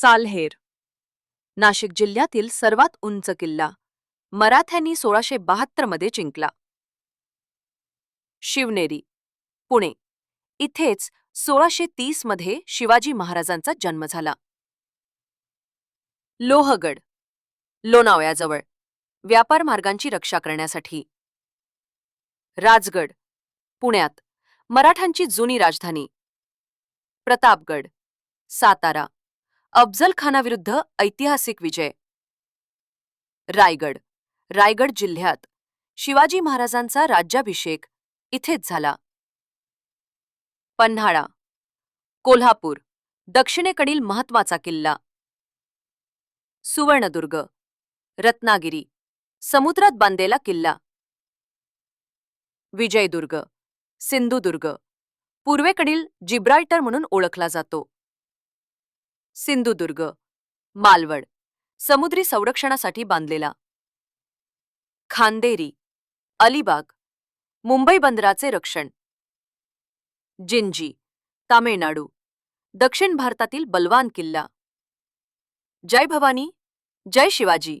सालहेर नाशिक जिल्ह्यातील सर्वात उंच किल्ला मराठ्यांनी सोळाशे बहात्तरमध्ये जिंकला. शिवनेरी पुणे इथेच सोळाशे तीसमध्ये शिवाजी महाराजांचा जन्म झाला. लोहगड लोणावळ्याजवळ व्यापार मार्गांची रक्षा करण्यासाठी. राजगड पुण्यात मराठांची जुनी राजधानी. प्रतापगड सातारा अफजल खानाविरुद्ध ऐतिहासिक विजय. रायगड रायगड जिल्ह्यात शिवाजी महाराजांचा राज्याभिषेक इथेच झाला. पन्हाळा कोल्हापूर दक्षिणेकडील महत्त्वाचा किल्ला. सुवर्णदुर्ग रत्नागिरी समुद्रात बांधलेला किल्ला. विजयदुर्ग सिंधुदुर्ग पूर्वेकडील जिब्राल्टर म्हणून ओळखला जातो. सिंधुदुर्ग मालवड समुद्री संरक्षणासाठी बांधलेला. खांदेरी अलिबाग मुंबई बंदराचे रक्षण. जिंजी तामिळनाडू दक्षिण भारतातील बलवान किल्ला. जय भवानी जय शिवाजी.